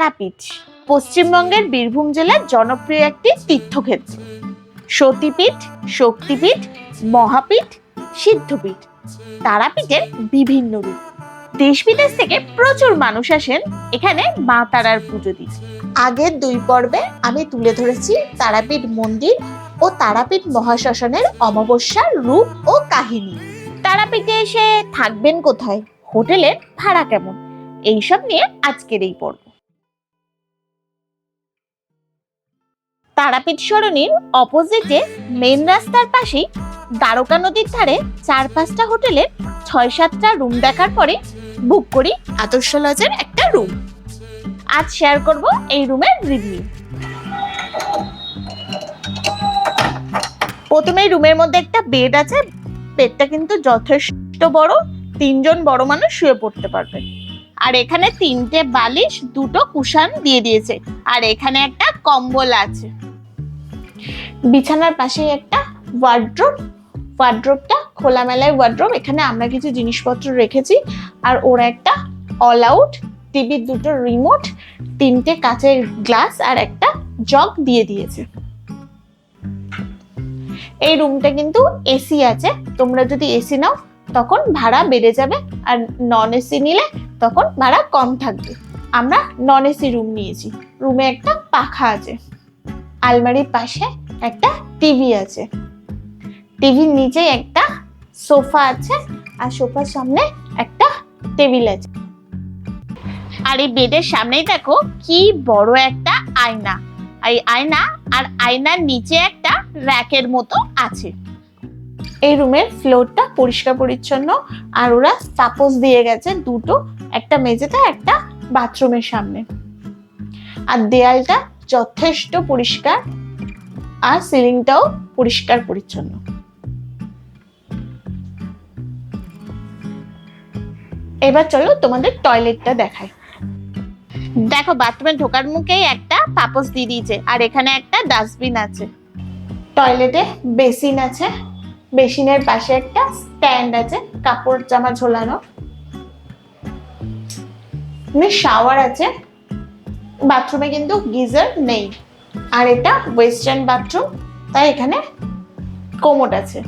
তারাপীঠ, পশ্চিমবঙ্গের বীরভূম জেলার জনপ্রিয় একটি তীর্থক্ষেত্র। সতীপীঠ, শক্তিপীঠ, মহাপীঠ, সিদ্ধপীঠ তারাপীঠের বিভিন্ন রূপ। দেশ বিদেশ থেকে প্রচুর মানুষ আসেন এখানে মা তারার পুজো দিতে। আগের দুই পর্বে আমি তুলে ধরেছি তারাপীঠ মন্দির ও তারাপীঠ মহাশ্মশানের অমাবস্যার রূপ ও কাহিনী। তারাপীঠে এসে থাকবেন কোথায়? হোটেলের ভাড়া কেমন? এইসব নিয়ে আজকের এই পর্ব। তারাপীঠ সরণির অপোজিটে মেন রাস্তার পাশেই দ্বারকা নদীর ধারে চার পাঁচটা হোটেলের ছয় সাতটা রুম দেখার পরে বুক করি আদর্শ লজের একটা রুম আজ শেয়ার করব এই রুমের রিভিউ প্রথমে রুমের মধ্যে একটা বেড আছে। বেডটা কিন্তু যথেষ্ট বড়। তিনজন বড় মানুষ শুয়ে পড়তে পারবেন আর এখানে তিনটে বালিশ, দুটো কুশান দিয়ে দিয়েছে। আর এখানে একটা কম্বল আছে। বিছানার পাশে একটা ওয়ার্ড্রোব ওয়ার্ড্রোবটা খোলামেলায় ওয়ার্ড্রোব এখানে আমরা কিছু জিনিসপত্র রেখেছি। আর ওরা একটা অল আউট টিভির দুটো রিমোট তিনটে কাঁচের গ্লাস আর একটা জগ দিয়ে দিয়েছে। এই রুমটা কিন্তু এসি আছে। তোমরা যদি এসি নাও, তখন ভাড়া বেড়ে যাবে। আর নন এসি নিলে তখন ভাড়া কম থাকবে। আমরা নন এসি রুম নিয়েছি। রুমে একটা পাখা আছে। আলমারির পাশে একটা টিভি আছে। টিভির নিচে একটা সোফা আছে আর সোফার সামনে একটা টেবিল আছে। আর এই বেডের সামনেই দেখো কি বড় একটা আয়না। এই আয়না আর আয়নার নিচে একটা র্যাকের মতো আছে। এই রুমের ফ্লোরটা পরিষ্কার পরিচ্ছন্ন আর ওরা সাপোজ দিয়ে গেছে দুটো, একটা মেঝেতে একটা বাথরুমের সামনে। আর দেয়ালটা যথেষ্ট পরিষ্কার আর সিলিংটাও পরিষ্কার পরিচ্ছন্ন। এবার চলো তোমাদের টয়লেটটা দেখাই। দেখো, বাথরুমে ঢোকার মুখেই একটা পাপোস দিয়ে দিয়েছে, আর এখানে একটা ডাস্টবিন আছে। টয়লেটে বেসিন আছে, বেসিনের পাশে একটা স্ট্যান্ড আছে, কাপড় জামা ঝোলানো। শাওয়ার আছে, বাথরুমে কিন্তু গিজার নেই। আর এটা ওয়েস্টার্ন বাথরুম তাই এখানে কোমোড আছে।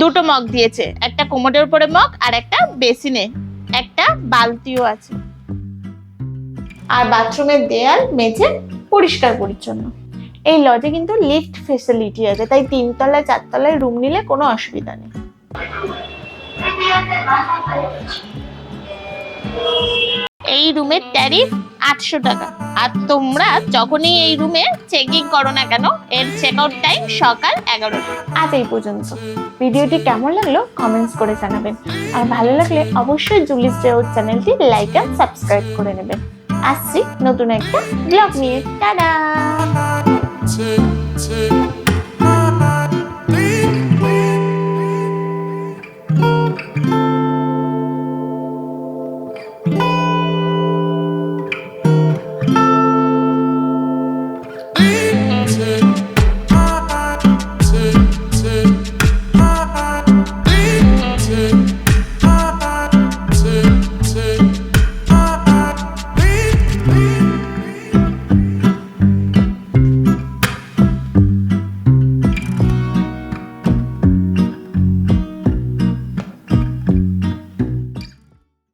দুটো মগ দিয়েছে, একটা কোমোডের উপরে মগ আর একটা বেসিনে একটা বালতিও আছে। আর বাথরুমের দেয়াল মেঝে পরিষ্কার পরিচ্ছন্ন। এই লজে কিন্তু লিফট ফেসিলিটি আছে, তাই তিনতলায় চারতলায় রুম নিলে কোনো অসুবিধা নেই। এই রুমের ট্যারিফ আটশো টাকা। আর তোমরা যখনই এই রুমে চেকিং করো না কেন এর চেক আউট টাইম সকাল এগারোটা। আজ এই পর্যন্ত। ভিডিওটি কেমন লাগল কমেন্টস করে জানাবেন। আর ভালো লাগলে অবশ্যই জুলিস জেউর চ্যানেলটি লাইক আর সাবস্ক্রাইব করে নেবেন। আসছি নতুন একটা ব্লগ নিয়ে। টাটা!